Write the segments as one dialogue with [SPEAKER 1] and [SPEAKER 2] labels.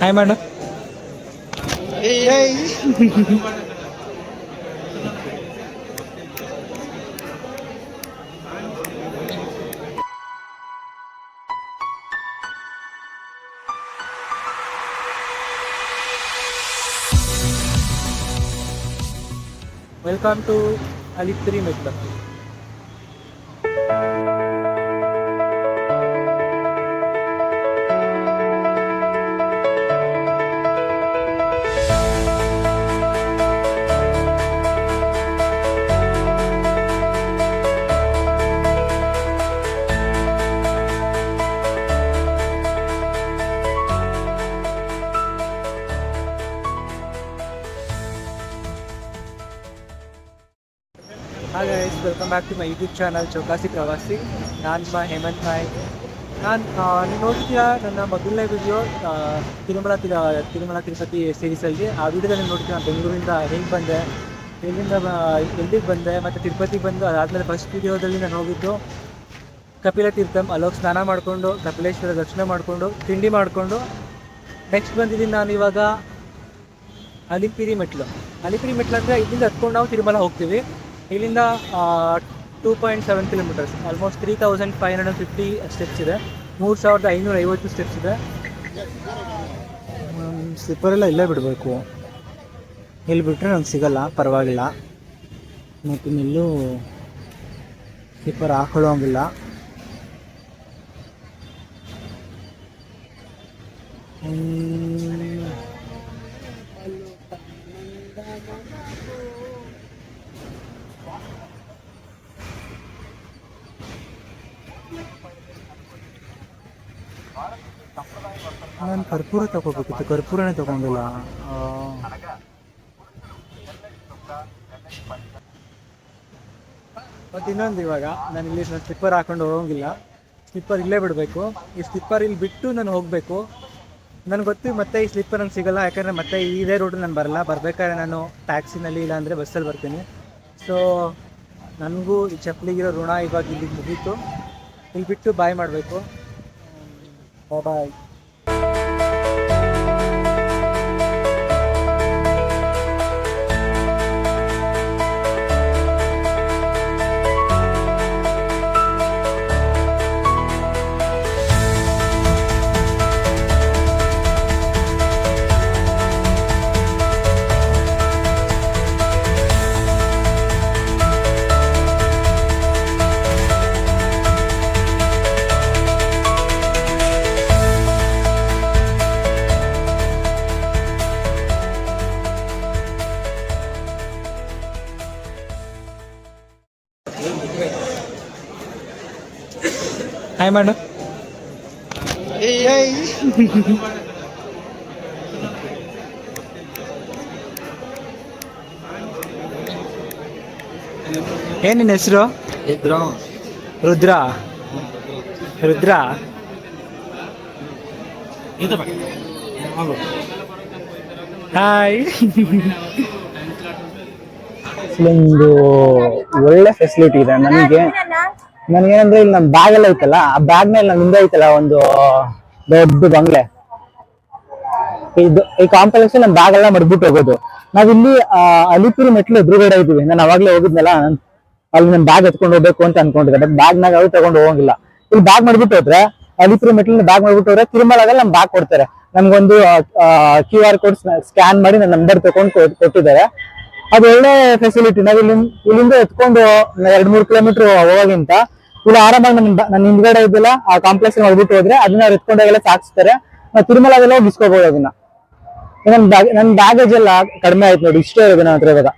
[SPEAKER 1] Hi ಮಾಡು welcome to ಅಲಿತ್ರಿ ಮೆಟ್ಲು back to my YouTube channel ಚೌಕಾಸಿ ಪ್ರವಾಸಿ ನಾನು ನಿಮ್ಮ ಹೇಮಂತ್ ನಾಯಕ್ ನಾನು ನೀವು ನೋಡ್ತೀರಾ ನನ್ನ ಮೊದಲನೇ ವಿಡಿಯೋ ತಿರುಮಲ ತಿರ, ತಿರುಮಲ ತಿರುಪತಿ ಸೀರೀಸಲ್ಲಿ ಆ ವಿಡಿಯೋದಲ್ಲಿ ನೋಡ್ತೀರಾ ನಾನು ಬೆಂಗಳೂರಿಂದ ಹೆಂಗೆ ಬಂದೆ, ಎಲ್ಲಿಂದ ಎಲ್ಲಿಗೆ ಬಂದೆ, ಮತ್ತು ತಿರುಪತಿಗೆ ಬಂದು ಅದಾದಮೇಲೆ ಫಸ್ಟ್ ವಿಡಿಯೋದಲ್ಲಿ ನಾನು ಹೋಗಿದ್ದು ಕಪಿಲ ತೀರ್ಥಂ ಅಲ್ಲೋಗಿ ಸ್ನಾನ ಮಾಡಿಕೊಂಡು, ಕಪಿಲೇಶ್ವರ ದರ್ಶನ ಮಾಡಿಕೊಂಡು, ತಿಂಡಿ ಮಾಡಿಕೊಂಡು. ನೆಕ್ಸ್ಟ್ ಬಂದಿದ್ದೀನಿ ನಾನು ಇವಾಗ ಅಲಿಪಿರಿ ಮೆಟ್ಲು. ಅಲಿಪಿರಿ ಮೆಟ್ಲು ಅಂದರೆ ಇಲ್ಲಿಂದ ಹತ್ಕೊಂಡು ನಾವು ತಿರುಮಲ ಹೋಗ್ತೀವಿ. ಇಲ್ಲಿಂದ two point seven kilometers almost three thousand five hundred fifty steps ಇದೆ. ಮೂರು ಸಾವಿರದ ಐನೂರ ಐವತ್ತು ಸ್ಟೆಪ್ಸ್ ಇದೆ ಸ್ಲಿಪ್ಪರ್ ಎಲ್ಲ ಇಲ್ಲೇ ಬಿಡಬೇಕು. ಇಲ್ಲಿ ಬಿಟ್ಟರೆ ನಂಗೆ ಸಿಗಲ್ಲ, ಪರವಾಗಿಲ್ಲ. ಮತ್ತು ಇನ್ನೆಲ್ಲೂ ಸ್ಲಿಪ್ಪರ್ ಹಾಕೊಳ್ಳೋಂಗಿಲ್ಲ. ಹ್ಮ್. ನಾನು ಕರ್ಪೂರ ತಗೋಬೇಕಿತ್ತು, ಕರ್ಪೂರನೇ ತಗೊಂಡಿಲ್ಲ. ಮತ್ತು ಇನ್ನೊಂದು ಇವಾಗ, ನಾನು ಇಲ್ಲಿ ಸ್ಲಿಪ್ಪರ್ ಹಾಕೊಂಡು ಹೋಗೋಂಗಿಲ್ಲ. ಸ್ಲಿಪ್ಪರ್ ಇಲ್ಲೇ ಬಿಡಬೇಕು. ಈ ಸ್ಲಿಪ್ಪರ್ ಇಲ್ಲಿ ಬಿಟ್ಟು ನಾನು ಹೋಗಬೇಕು. ನನಗೆ ಗೊತ್ತು ಮತ್ತೆ ಈ ಸ್ಲಿಪ್ಪರ್ ನಂಗೆ ಸಿಗಲ್ಲ, ಯಾಕಂದರೆ ಮತ್ತೆ ಇದೇ ರೂಟ್ ನಾನು ಬರಲ್ಲ. ಬರ್ಬೇಕಾದ್ರೆ ನಾನು ಟ್ಯಾಕ್ಸಿನಲ್ಲಿ ಇಲ್ಲಾಂದರೆ ಬಸ್ಸಲ್ಲಿ ಬರ್ತೀನಿ. ಸೊ ನನಗೂ ಈ ಚಪ್ಪಲಿಗಿರೋ ಋಣ ಇವಾಗ ಇಲ್ಲಿ ಮುಗೀತು. ಇಲ್ಲಿ ಬಿಟ್ಟು ಬಾಯ್ ಮಾಡಬೇಕು. ಬಾಯ್ ಹಾಯ್ ಮಾಡು ಏನ್ ನಿನ್ನ ಹೆಸರು? ರುದ್ರ. ರುದ್ರ. ಹಾಯ್ ಒಂದು ಒಳ್ಳೆ ಫೆಸಿಲಿಟಿ ಇದೆ ನನಗೆ ನನಗೇನಂದ್ರೆ ಇಲ್ಲಿ ನಮ್ ಬ್ಯಾಗ್ ಎಲ್ಲ ಐತಲ್ಲ, ಆ ಬ್ಯಾಗ್ ಮೇಲೆ ನಮ್ ಹಿಂದೆ ಐತಲ್ಲ ಒಂದು ದೊಡ್ಡ ಬಂಗ್ಲೆ. ಇದು, ಈ ಕಾಂಪ್ಲೆಕ್ಸ್ ನಮ್ ಬ್ಯಾಗ್ ಎಲ್ಲ ಮಡ್ಬಿಟ್ಟು ಹೋಗೋದು. ನಾವ್ ಇಲ್ಲಿ ಅಲಿಪುರಿ ಮೆಟ್ಲು ಎದುರುಗಡೆ ಇದೀವಿ. ನಾನು ಅವಾಗ್ಲೇ ಹೋಗಿದ್ನಲ್ಲ, ನಾನ್ ಅಲ್ಲಿ ನಮ್ ಬ್ಯಾಗ್ ಎತ್ಕೊಂಡು ಹೋಗ್ಬೇಕು ಅಂತ ಅನ್ಕೊಂಡಿದ್ದೆ ಬಟ್ ಬ್ಯಾಗ್ ನಾಗ ಅವ್ರು ತಗೊಂಡು ಹೋಗಂಗಿಲ್ಲ. ಇಲ್ಲಿ ಬ್ಯಾಗ್ ಮಾಡ್ಬಿಟ್ಟು ಹೋದ್ರೆ, ಅಲಿಪುರಿ ಮೆಟ್ಲಿನ ಬ್ಯಾಗ್ ಮಾಡ್ಬಿಟ್ಟು ಹೋದ್ರೆ ತಿರುಮಲಾದಲ್ಲಿ ನಮ್ ಬ್ಯಾಗ್ ಕೊಡ್ತಾರೆ. ನಮ್ಗೊಂದು ಕ್ಯೂ ಆರ್ ಕೋಡ್ ಸ್ಕ್ಯಾನ್ ಮಾಡಿ ನನ್ನ ನಂಬರ್ ತಗೊಂಡು ಕೊಟ್ಟಿದ್ದಾರೆ. ಅದು ಒಳ್ಳೆ ಫೆಸಿಲಿಟಿ ನಾವ್ ಇಲ್ಲಿ ಇಲ್ಲಿಂದ ಎತ್ಕೊಂಡು ಎರಡ್ ಮೂರ್ ಕಿಲೋಮೀಟರ್ ಹೋಗೋಗಿಂತ ಇಲ್ಲಿ ಆರಾಮಾಗಿ ಬ- ನನ್ನ ಹಿಂದ್ಗಡೆ ಇದ್ದಿಲ್ಲ ಆ ಕಾಂಪ್ಲೆಕ್ಸ್ ಹೊಡ್ಬಿಟ್ಟು ಹೋದ್ರೆ ಅದನ್ನ ಅವ್ರು ಎತ್ಕೊಂಡಾಗೆಲ್ಲ ಸಾಕ್ಸ್ತಾರೆ. ನಾವು ತಿರುಮಲದೆಲ್ಲ ಹೋಗಿ ಇಸ್ಕೋಬಹುದು ಅದನ್ನ. ನನ್ ಬ್ಯಾಗ್ ನನ್ ಬ್ಯಾಗೇಜ್ ಎಲ್ಲ ಕಡಿಮೆ ಆಯ್ತು ನೋಡಿ, ಇಷ್ಟೇ ಇರೋದು ನನ್ನ ಹತ್ರ ಇವಾಗ.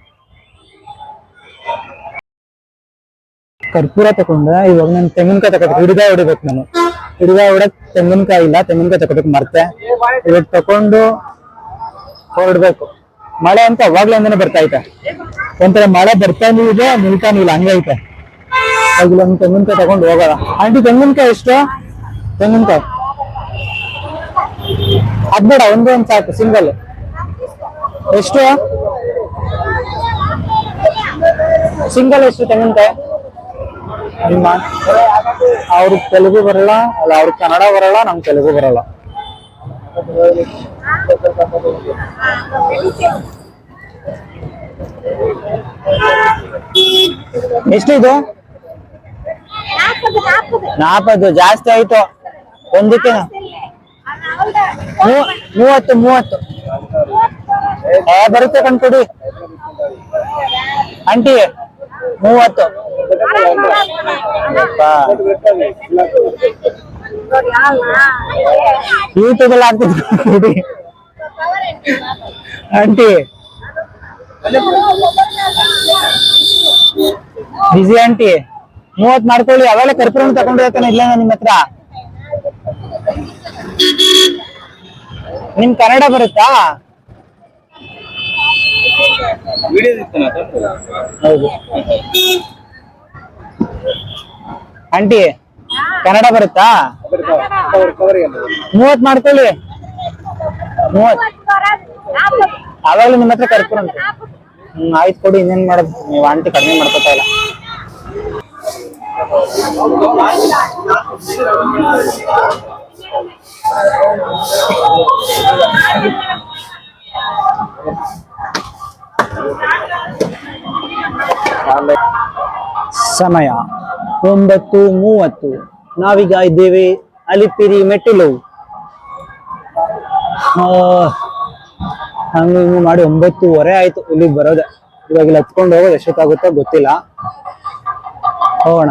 [SPEAKER 1] ಕರ್ಪೂರ ತಕೊಂಡೆ. ಇವಾಗ ನಾನು ತೆಂಗಿನಕಾಯಿ ತಗೋಬೇಕು. ಹಿಡಿದ ಹೊಡಿಬೇಕು ನಾನು. ಹಿಡಿದ ಹೊಡಕ್ ತೆಂಗಿನಕಾಯಿ ಇಲ್ಲ, ತೆಂಗಿನಕಾಯಿ ತಗೋಬೇಕು ಮರ್ತೆ. ಇವಾಗ ತಕೊಂಡು ಹೊರಡ್ಬೇಕು ಮಳೆ ಅಂತ ಅವಾಗ್ಲಿಂದನೇ ಬರ್ತಾ ಐತೆ. ಒಂಥರ ಮಳೆ ಬರ್ತಾನೂ ಇದೆ ನಿಲ್ತಾನೂ ಇಲ್ಲ ಹಂಗೈತೆ ಒಂದು ತೆಂಗಿನಕಾಯಿ ತಗೊಂಡು ಹೋಗೋಣ ಆಂಟಿ, ತೆಂಗಿನಕಾಯಿ ಎಷ್ಟು? ತೆಂಗಿನಕಾಯಿ. ಅದ್ಬೇಡ ಒಂದೇ ಒಂದು ಸಾಕು, ಸಿಂಗಲ್. ಎಷ್ಟು? ಸಿಂಗಲ್ ಎಷ್ಟು ತೆಂಗಿನಕಾಯಿ? ನಿಮ್ಮ? ಅವ್ರಿಗೆ ತೆಲುಗು ಬರಲ್ಲ, ಅಲ್ಲ, ಅವ್ರಿಗೆ ಕನ್ನಡ ಬರಲ್ಲ, ನಮ್ಗೆ ತೆಲುಗು ಬರಲ್ಲ. ಎಷ್ಟಿದು? ನಾಲ್ಪದು ಜಾಸ್ತಿ ಆಯ್ತು. ಒಂದಕ್ಕೆ ಮೂವತ್ತು ಮೂವತ್ತು. ಏ ಬರುತ್ತೆ ಕಣ್ಕೊಡಿ ಆಂಟಿ ಮೂವತ್ತು. ಯೂಟ್ಯೂಬ್ ಅಲ್ಲಿ. ಆಗ್ತದೆ ಆಂಟಿ. ಬಿಸಿ ಆಂಟಿ. ಮೂವತ್ ಮಾಡ್ಕೊಳ್ಳಿ ಅವೆಲ್ಲ ಕರ್ಪೂರ ತಗೊಂಡಿರ್ತಾನೆ ಇಲ್ಲ ನಿಮ್ಮ ಹತ್ರ ನಿಮ್ ಕನ್ನಡ ಬರುತ್ತಾ? ಆಂಟಿ, ಕನ್ನಡ ಬರುತ್ತಾ? ಮೂವತ್ ಮಾಡ್ಕೊಳ್ಳಿ. ಮೂವತ್ ಅವಾಗಲೂ ನಿಮ್ಮ ಹತ್ರ ಕರ್ಪೂರ ಅಂತ ಹ್ಮ್, ಆಯ್ತು ಕೊಡಿ, ಇನ್ನೇನ್ ಮಾಡೋದು? ನೀವು ಆಂಟಿ ಕಡಿಮೆ ಮಾಡ್ಕೊತಾ ಇಲ್ಲ. ಸಮಯ ಒಂಬತ್ತು ಮೂವತ್ತು. ನಾವೀಗ ಇದ್ದೇವೆ ಅಲಿಪಿರಿ ಮೆಟ್ಟಿಲು. ಹಂಗೆ ಹಿಂಗ ಮಾಡಿ ಒಂಬತ್ತುವರೆ ಆಯ್ತು ಇಲ್ಲಿಗೆ ಬರೋದೆ. ಇವಾಗ ಇಲ್ಲಿ ಹತ್ಕೊಂಡು ಹೋಗೋದು ಎಷ್ಟೊತ್ತಾಗುತ್ತೋ ಗೊತ್ತಿಲ್ಲ. ಹೋಗೋಣ.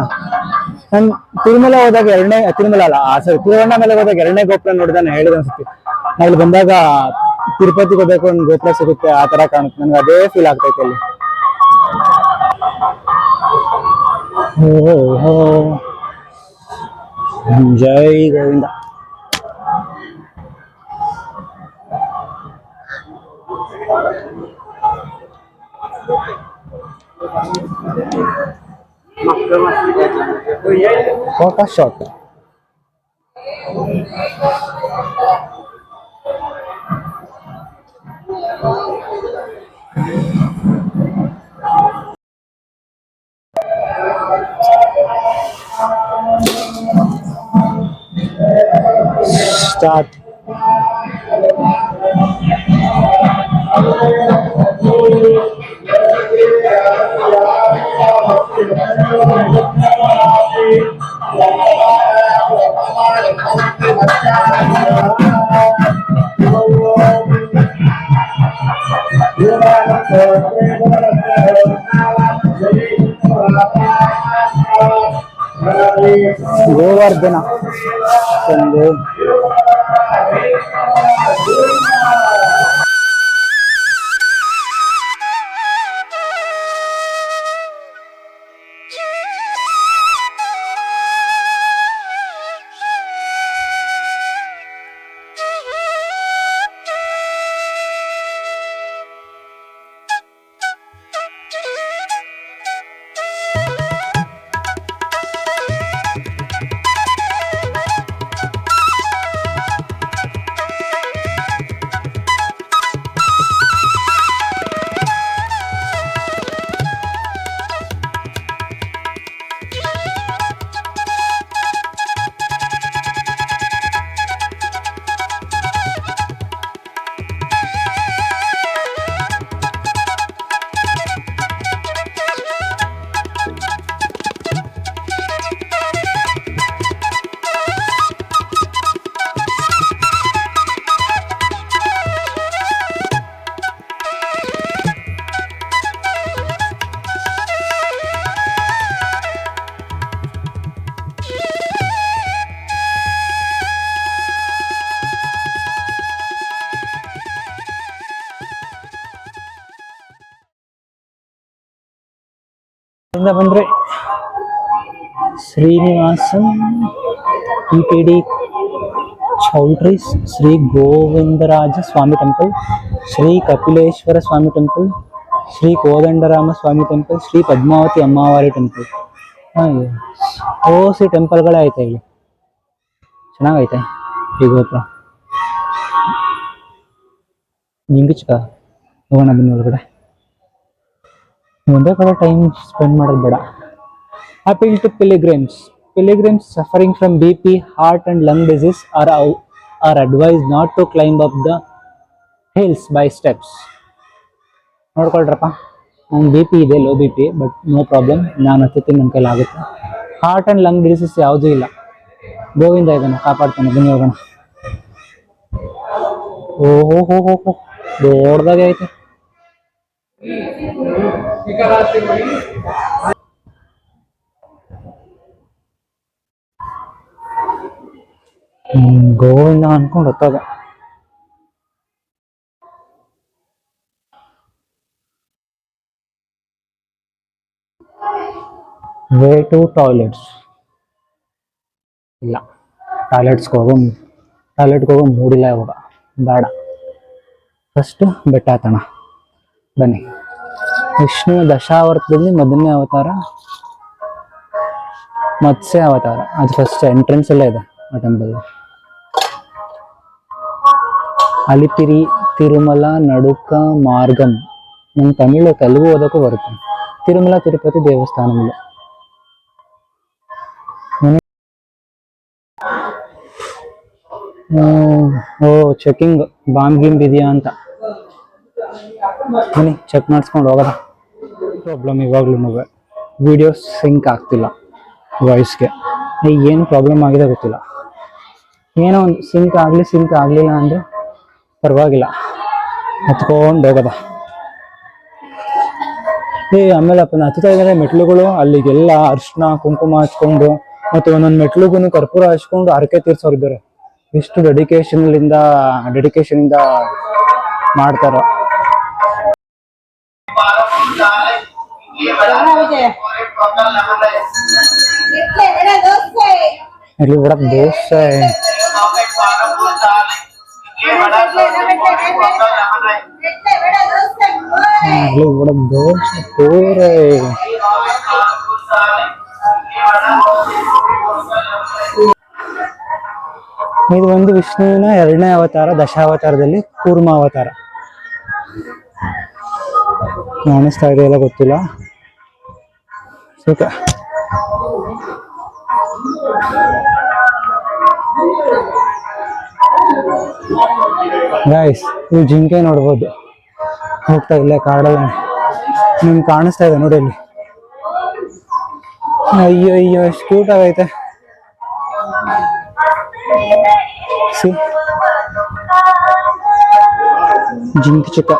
[SPEAKER 1] ನನ್ ತಿರುಮಲ ಹೋದಾಗ ಎರಡನೇ ತಿರುಮಲ ಅಲ್ಲ ಸರಿ ತಿರುವಣ್ಣಾಮಲೆ ಹೋದಾಗ ಎರಡನೇ ಗೋಪುರ ನೋಡಿದ ನಾನು ಹೇಳಿದ ಅನ್ಸುತ್ತೆ. ಅಲ್ಲಿ ಇಲ್ಲಿ ಬಂದಾಗ ತಿರುಪತಿಗೆ ಹೋಗ್ಬೇಕು ಒಂದು ಗೋಪುರ ಸಿಗುತ್ತೆ, ಆ ತರ ಕಾಣುತ್ತೆ. ನನ್ಗೆ ಅದೇ ಫೀಲ್ ಆಗ್ತೈತೆ ಅಲ್ಲಿ. ಜೈ Govinda. Qual a caixota? Start. Govardhana ಒಂದು ಇಂದ ಬಂದ್ರೆ Srinivasan T D Shri Govindaraja Swamy temple Shri Kapileshwara Swamy temple Shri Kodandarama Swamy temple Shri Padmavati Ammavari temple ಹಾಗೆ ಓಸಿ ಟೆಂಪಲ್ಗಳೇ ಐತೆ ಇಲ್ಲಿ. ಚೆನ್ನಾಗೈತೆ ಈ ಗೋಪುರ. ನಿಂಗಿಚ್ಕ ಹೋಗೋಣ ಬನ್ನಿ ಒಳಗಡೆ. ಒಂದೇ ಕಡೆ ಟೈಮ್ ಸ್ಪೆಂಡ್ ಮಾಡೋದು ಬೇಡ. Appeal to pilgrims pilgrims suffering from B P heart and lung disease are are advise not to climb up the hills by steps ನೋಡ್ಕೊಳ್ರಪ್ಪ. ನಂಗೆ ಬಿ ಪಿ ಇದೆ low B P but no problem ನಾನು ಹತ್ತೀನಿ ನನ್ನ ಕೈಲಾಗುತ್ತೆ heart and lung disease ಯಾವುದೂ ಇಲ್ಲ. ಗೋವಿಂದ ಇದನ್ನು ಕಾಪಾಡ್ತಾನೆ, ಬನ್ನಿ ಹೋಗೋಣ. ಓಹೋ ಹೋ ಹೋ ಹೋ ದೊಡ್ಡದಾಗೆ ಗೋವಿಂದ ಅನ್ಕೊಂಡು ಹೊತ್ತೋದೆ ವೇ ಟು ಟಾಯ್ಲೆಟ್ಸ್ ಇಲ್ಲ ಟಾಯ್ಲೆಟ್ಸ್ಗೆ ಹೋಗೋ ಟಾಯ್ಲೆಟ್ಗೆ ಹೋಗೋ ಮೂಡಿಲ್ಲ ಇವಾಗ ಬೇಡ ಫಸ್ಟು ಬೆಟ್ಟ ಹತ್ತೋಣ ಬನ್ನಿ ವಿಷ್ಣು ದಶಾವರ್ತದಲ್ಲಿ ಮೊದಲನೇ ಅವತಾರ ಮತ್ಸ್ಯ ಅವತಾರ ಅದು ಫಸ್ಟ್ ಎಂಟ್ರೆನ್ಸ್ ಎಲ್ಲ ಇದೆ ಆ ಟೆಂಪಲ್ ಅಲಿಪಿರಿ ತಿರುಮಲ ನಡುಕ ಮಾರ್ಗಂ ನಂಗೆ ತಮಿಳು ತೆಲುಗು ಓದೋಕ್ಕೂ ಬರುತ್ತೆ ತಿರುಮಲ ತಿರುಪತಿ ದೇವಸ್ಥಾನಗಳು ಹ್ಮ್. ಓ ಚೆಕಿಂಗ್ ಬಾಂಬ್ ಗಿಂಬ್ ಇದೆಯಾ ಅಂತ ಬನ್ನಿ ಚೆಕ್ ಮಾಡಿಸ್ಕೊಂಡು ಹೋಗೋಣ. ಪ್ರಾಬ್ಲಮ್ ಇವಾಗ್ಲೂ ವಿಡಿಯೋ ಸಿಂಕ್ ಆಗ್ತಿಲ್ಲ ವಾಯ್ಸ್ಗೆ ಏನು ಪ್ರಾಬ್ಲಮ್ ಆಗಿದೆ ಗೊತ್ತಿಲ್ಲ. ಏನೋ ಒಂದು ಸಿಂಕ್ ಆಗಲಿ ಸಿಂಕ್ ಆಗಲಿಲ್ಲ ಅಂದರೆ ಪರವಾಗಿಲ್ಲ. ಹತ್ಕೊಂಡು ಹೋಗೋದ. ಏ, ಆಮೇಲೆ ಅಪ್ಪ ಹತ್ತುತ್ತಾ ಇದ್ದಾರೆ ಮೆಟ್ಲುಗಳು ಅಲ್ಲಿಗೆಲ್ಲ ಅರ್ಶಿನ ಕುಂಕುಮ ಹಚ್ಕೊಂಡು ಮತ್ತು ಒಂದೊಂದು ಮೆಟ್ಲುಗೂ ಕರ್ಪೂರ ಹಚ್ಕೊಂಡು ಹರಕೆ ತೀರ್ಸೋರಿದ್ದಾರೆ. ಎಷ್ಟು ಡೆಡಿಕೇಶನ್ಲಿಂದ ಡೆಡಿಕೇಶನಿಂದ ಮಾಡ್ತಾರೋ. ಇಲ್ಲಿ ಕೂಡ ದೋಸೆ ಇಲ್ಲಿ ಕೂಡ ದೋಸೆ ಪೂರೆ ಇದು ಒಂದು ವಿಷ್ಣುವಿನ ಎರಡನೇ ಅವತಾರ ದಶಾವತಾರದಲ್ಲಿ ಕೂರ್ಮ ಅವತಾರ ಕಾಣಿಸ್ತಾ ಇದೆಯಲ್ಲ ಗೊತ್ತಿಲ್ಲ ಸುಖ ಗೈಸ್ ನೀವು ಜಿಂಕೆ ನೋಡ್ಬೋದು. ಹೋಗ್ತಾ ಇಲ್ಲ ಕಾಡಲ್ಲ. ನಿಮ್ಗೆ ಕಾಣಿಸ್ತಾ ಇದೆ ನೋಡಿ ಇಲ್ಲಿ. ಅಯ್ಯೋ ಅಯ್ಯೋ, ಎಷ್ಟು ಕ್ಯೂಟ್ ಆಗೈತೆ. ಜಿಂಕೆ ಚಿಕ್ಕ.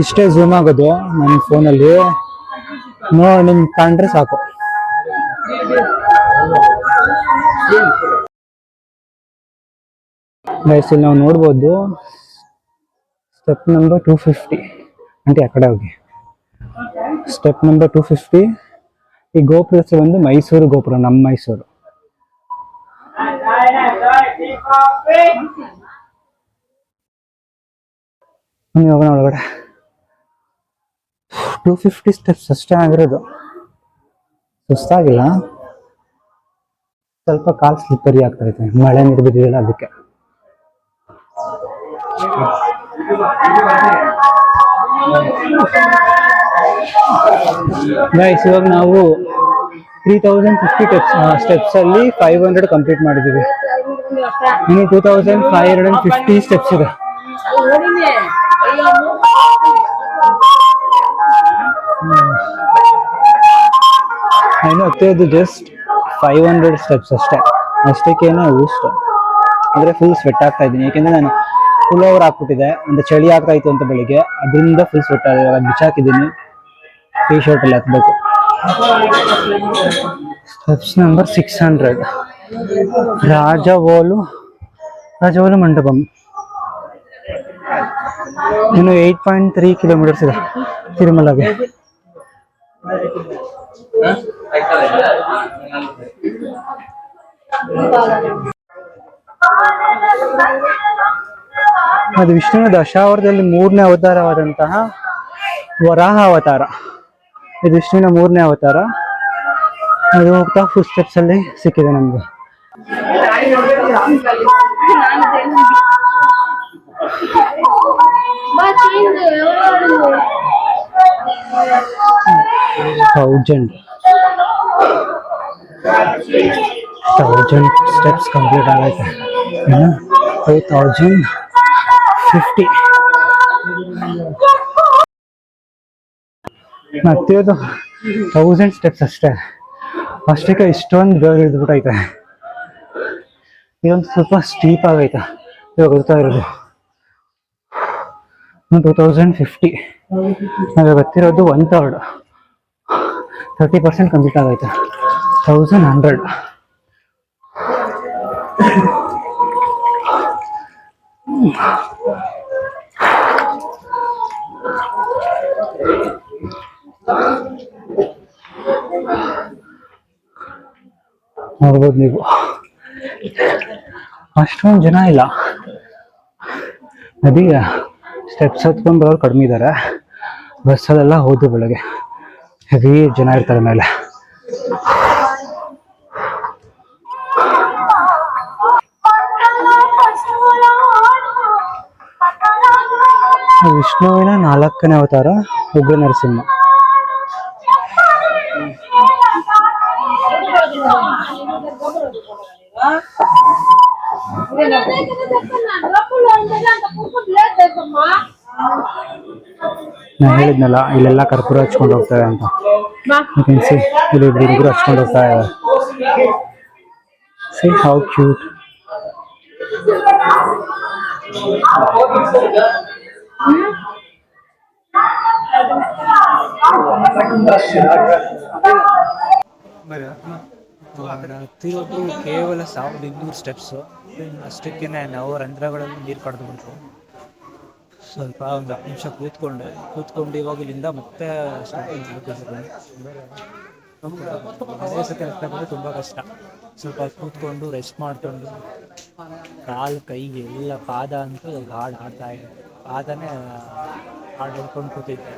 [SPEAKER 1] ಇಷ್ಟೇ ಝೂಮ್ ಆಗೋದು ನನ್ನ ಫೋನಲ್ಲಿ ನೋಡಿ ನಿಮ್ಗೆ ಕಂಡ್ರೆ ಸಾಕು ಗೈಸ್ ಇಲ್ಲಿ ನಾವು ನೋಡ್ಬೋದು ಸ್ಟೆಪ್ ನಂಬರ್ ಟೂ ಫಿಫ್ಟಿ అంటే ಆ ಕಡೆ ಹೋಗಿ ಸ್ಟೆಪ್ ನಂಬರ್ ಟೂ ಫಿಫ್ಟಿ ಈ ಗೋಪುರ ಹೆಸರು ಬಂದು ಮೈಸೂರು ಗೋಪುರ ನಮ್ಮ ಮೈಸೂರು ಬನ್ನಿ ಹೋಗೋಣ ಒಳಗಡೆ ಟೂ ಫಿಫ್ಟಿ ಸ್ಟೆಪ್ಸ್ ಅಷ್ಟೇ ಆಗಿರೋದು. ಸುಸ್ತಾಗಿಲ್ಲ. ಸ್ವಲ್ಪ ಕಾಲ್ ಸ್ಲಿಪ್ಪರಿ ಆಗ್ತಾ ಇದೆ. ಮಳೆ ನೀರು ಬಿದ್ದಿದೆಯಲ್ಲ ಅದಕ್ಕೆ. ಗೈಸ್ ಇವಾಗ ನಾವು three thousand fifty steps steps ಅಲ್ಲಿ ಫೈವ್ ಹಂಡ್ರೆಡ್ ಕಂಪ್ಲೀಟ್ ಮಾಡಿದ್ದೀವಿ. ಇನ್ನು two thousand five hundred and fifty steps ಇದೆ. ಇನ್ನು ಹತ್ತಿರೋದು ಜಸ್ಟ್ ಫೈವ್ ಹಂಡ್ರೆಡ್ ಸ್ಟೆಪ್ಸ್ ಅಷ್ಟೇ. ಅಷ್ಟಕ್ಕೇನೆ ಊಸ್ಟ್. ಅಂದರೆ ಫುಲ್ ಸ್ವೆಟ್ ಆಗ್ತಾ ಇದ್ದೀನಿ. ಯಾಕೆಂದ್ರೆ ನಾನು ಫುಲ್ ಓವರ್ ಹಾಕ್ಬಿಟ್ಟಿದೆ. ಒಂದು ಚಳಿ ಆಗ್ತಾ ಇತ್ತು ಅಂತ ಬೆಳಿಗ್ಗೆ. ಅದರಿಂದ ಫುಲ್ ಸ್ವೆಟ್ ಆಗಿದೆ. ಇವಾಗ ಬಿಚ್ಚಾಕಿದ್ದೀನಿ. ಟೀ ಶರ್ಟ್ ಅಲ್ಲಿ ಹಾಕ್ಬೇಕು. ಸ್ಟೆಪ್ಸ್ ನಂಬರ್ ಸಿಕ್ಸ್ ಹಂಡ್ರೆಡ್ ರಾಜವೋಲು ರಾಜವೋಲು ಮಂಟಪಂ. ಇನ್ನು ಏಯ್ಟ್ ಪಾಯಿಂಟ್ ತ್ರೀ ಕಿಲೋಮೀಟರ್ಸ್ ಇದೆ. ತಿರುಮಲಗೆ. ಅದು ವಿಷ್ಣುವಿನ ದಶಾವರದಲ್ಲಿ ಮೂರನೇ ಅವತಾರವಾದಂತಹ ವರಾಹ ಅವತಾರ ಇದು ವಿಷ್ಣುವಿನ ಮೂರನೇ ಅವತಾರ. ಅದು ಹೋಗ್ತಾ ಫುಲ್ ಸ್ಟೆಪ್ಸ್ ಅಲ್ಲಿ ಸಿಕ್ಕಿದೆ ನಮ್ಗೆ.
[SPEAKER 2] ಥೌಸಂಡ್ ಥೌಸಂಡ್ ಸ್ಟೆಪ್ಸ್ ಕಂಪ್ಲೀಟ್ ಆಗೈತೆ ಇನ್ನು ಫೈವ್ ತೌಸಂಡ್ ಫಿಫ್ಟಿ ಮತ್ತಿದು ತೌಸಂಡ್ ಸ್ಟೆಪ್ಸ್ ಅಷ್ಟೇ ಅಷ್ಟಕ್ಕೆ ಇಷ್ಟೊಂದು ಬೇಗ ಇದ್ಬಿಟ್ಟೈತೆ ಇದೊಂದು ಸ್ವಲ್ಪ ಸ್ಟೀಪ್ ಆಗೈತೆ ಇವಾಗ ಹೋಗ್ತಾ ಇರೋದು ಟೂ ತೌಸಂಡ್ ಫಿಫ್ಟಿ ನಾವು ಗೊತ್ತಿರೋದು one third thirty percent complete ಆಗೈತೆ ತೌಸಂಡ್ ಹಂಡ್ರೆಡ್ ನೋಡ್ಬೋದು ನೀವು. ಅಷ್ಟೊಂದು ಜನ ಇಲ್ಲ. ನದಿಗೆ ಸ್ಟೆಪ್ಸ್ ಹತ್ಕೊಂಡು ಬರೋರು ಕಡಿಮೆ ಇದ್ದಾರೆ ಬಸ್ಸಲ್ಲೆಲ್ಲ ಹೋದ್ರು ಬೆಳಗ್ಗೆ. ಹೆವಿ ಜನ ಇರ್ತಾರೆ ಮೇಲೆ. ವಿಷ್ಣುವಿನ ನಾಲ್ಕನೇ ಅವತಾರ ಉಗ್ರ ನರಸಿಂಹ ನಾನು ಹೇಳಿದ್ನಲ್ಲ, ಇಲ್ಲೆಲ್ಲ ಕರ್ಪೂರ ಹಚ್ಕೊಂಡು ಹೋಗ್ತಾರೆ ಅಂತ. ಇಲ್ಲಿ ಹುಡುಗರು ಹಚ್ಕೊಂಡು ಹೋಗ್ತಾ ಇದ್ದಾರೆ ಸಿ ಹೌ ಕ್ಯೂಟ್ ಹತ್ತಿರೋದು ಕೇವಲ ಸಾವಿರದ ಇನ್ನೂರು ಸ್ಟೆಪ್ಸು ಅಷ್ಟಕ್ಕೆ ನಾವು ರಂಧ್ರಗಳಲ್ಲಿ ನೀರು ಕಡ್ದು ಬಿಡ್ತು ಸ್ವಲ್ಪ ಒಂದು ಹತ್ತು ನಿಮಿಷ ಕೂತ್ಕೊಂಡೆ. ಕೂತ್ಕೊಂಡು ಇವಾಗ ಇಲ್ಲಿಂದ ಮತ್ತೆ ತುಂಬ ಕಷ್ಟ. ಸ್ವಲ್ಪ ಕೂತ್ಕೊಂಡು ರೆಸ್ಟ್ ಮಾಡ್ಕೊಂಡು ಕಾಲು, ಕೈ ಎಲ್ಲ ಪಾದ ಅಂತೂ ಹಾಡು ಹಾಡ್ತಾ ಇದೆ ಪಾದನೇ ಹಾಡು ಹೇಳ್ಕೊಂಡು ಕೂತಿದ್ದೆ.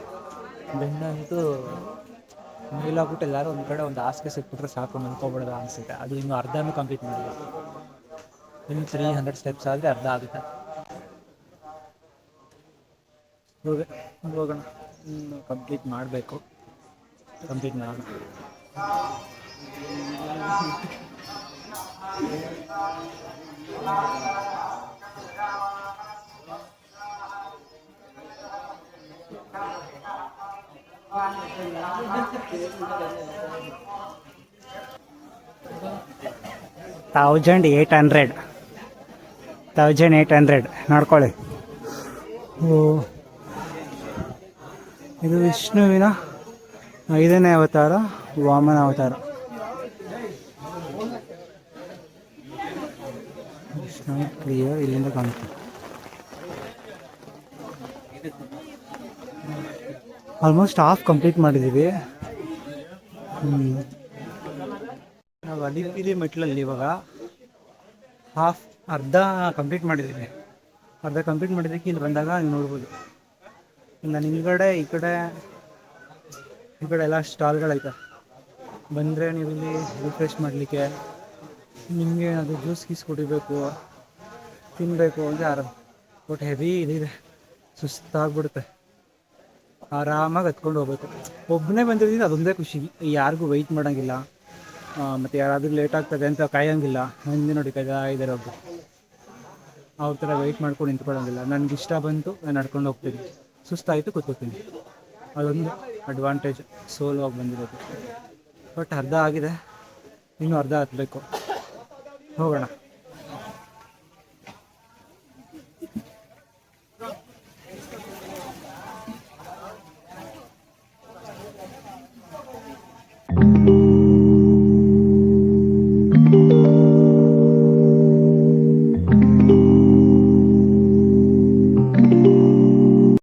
[SPEAKER 2] ಬೆನ್ನಂತೂ ಮೇಲಾಗ್ಬಿಟ್ಟು ಎಲ್ಲರೂ ಒಂದು ಕಡೆ ಒಂದು ಹಾಸಿಗೆ ಸಿಕ್ಬಿಟ್ರೆ ಸಾಕು ಮಲ್ಕೊಬಿಡೋದು ಅನಿಸುತ್ತೆ. ಅದು ಇನ್ನು ಅರ್ಧನೂ ಕಂಪ್ಲೀಟ್ ಮಾಡಿಲ್ಲ. ಇನ್ನು ತ್ರೀ ಹಂಡ್ರೆಡ್ ಸ್ಟೆಪ್ಸ್ ಆದರೆ ಅರ್ಧ ಆಗುತ್ತೆ. ಹೋಗಿ ಹೋಗೋಣ. ಕಂಪ್ಲೀಟ್ ಮಾಡಬೇಕು. ಕಂಪ್ಲೀಟ್ ಮಾಡೋಣ. Thousand eight hundred thousand eight hundred ನೋಡ್ಕೊಳ್ಳಿ. ಓ. ಇದು ವಿಷ್ಣುವಿನ ಐದನೇ ಅವತಾರ, ವಾಮನ ಅವತಾರ. ವಿಷ್ಣು ಕ್ಲಿಯರ್ ಇಲ್ಲಿಂದ ಕಾಣುತ್ತೆ. ಆಲ್ಮೋಸ್ಟ್ ಹಾಫ್ ಕಂಪ್ಲೀಟ್ ಮಾಡಿದ್ದೀವಿ. ನಾವು ಅಲಿಪಿಲಿ ಮೆಟ್ಲಲ್ಲಿ ಇವಾಗ ಹಾಫ್ ಅರ್ಧ ಕಂಪ್ಲೀಟ್ ಮಾಡಿದ್ದೀವಿ. ಅರ್ಧ ಕಂಪ್ಲೀಟ್ ಮಾಡಿದ್ದಕ್ಕೆ ಇಲ್ಲಿ ಬಂದಾಗ ನೋಡ್ಬೋದು. ನಾನು ಹಿಂದ್ಗಡೆ ಈ ಕಡೆ ಈ ಕಡೆ ಎಲ್ಲ ಸ್ಟಾಲ್ಗಳೈತೆ ಬಂದರೆ ನೀವು ಇಲ್ಲಿ ರಿಫ್ರೆಶ್ ಮಾಡಲಿಕ್ಕೆ, ನಿಮಗೆ ಅದು ಜ್ಯೂಸ್ ಗೀಸ್ ಕುಡಿಬೇಕು ತಿನ್ನಬೇಕು ಅಂದರೆ ಆರಾಮ್ ಬಟ್ ಹೆವಿ ಇದಿದೆ ಸುಸ್ತಾಗ್ಬಿಡುತ್ತೆ. ಆರಾಮಾಗಿ ಹತ್ಕೊಂಡು ಹೋಗ್ಬೇಕು. ಒಬ್ಬನೇ ಬಂದಿದ್ದೀನಿ ಅದೊಂದೇ ಖುಷಿ. ಯಾರಿಗೂ ವೆಯ್ಟ್ ಮಾಡೋಂಗಿಲ್ಲ. ಮತ್ತು ಯಾರಾದರೂ ಲೇಟ್ ಆಗ್ತದೆ ಅಂತ ಕಾಯೋಂಗಿಲ್ಲ. ಹಿಂದೆ ನೋಡಿ ಕಾಯ್ದಾ ಇದ್ದಾರೆ ಒಬ್ಬರು ಅವ್ರ ಥರ ವೆಯ್ಟ್ ಮಾಡ್ಕೊಂಡು ನಿಂತ್ಕೊಳ್ಳೋಂಗಿಲ್ಲ. ನನಗಿಷ್ಟ ಬಂತು, ನಾನು ನಡ್ಕೊಂಡು ಹೋಗ್ತೀನಿ. ಸುಸ್ತಾಯಿತು ಕೂತ್ಕೋತೀನಿ. ಅದೊಂದು ಅಡ್ವಾಂಟೇಜ್ ಸೋಲೋ ಆಗಿ ಬಂದಿರೋದು. ಬಟ್ ಅರ್ಧ ಆಗಿದೆ. ಇನ್ನೂ ಅರ್ಧ ಹತ್ತಬೇಕು ಹೋಗೋಣ.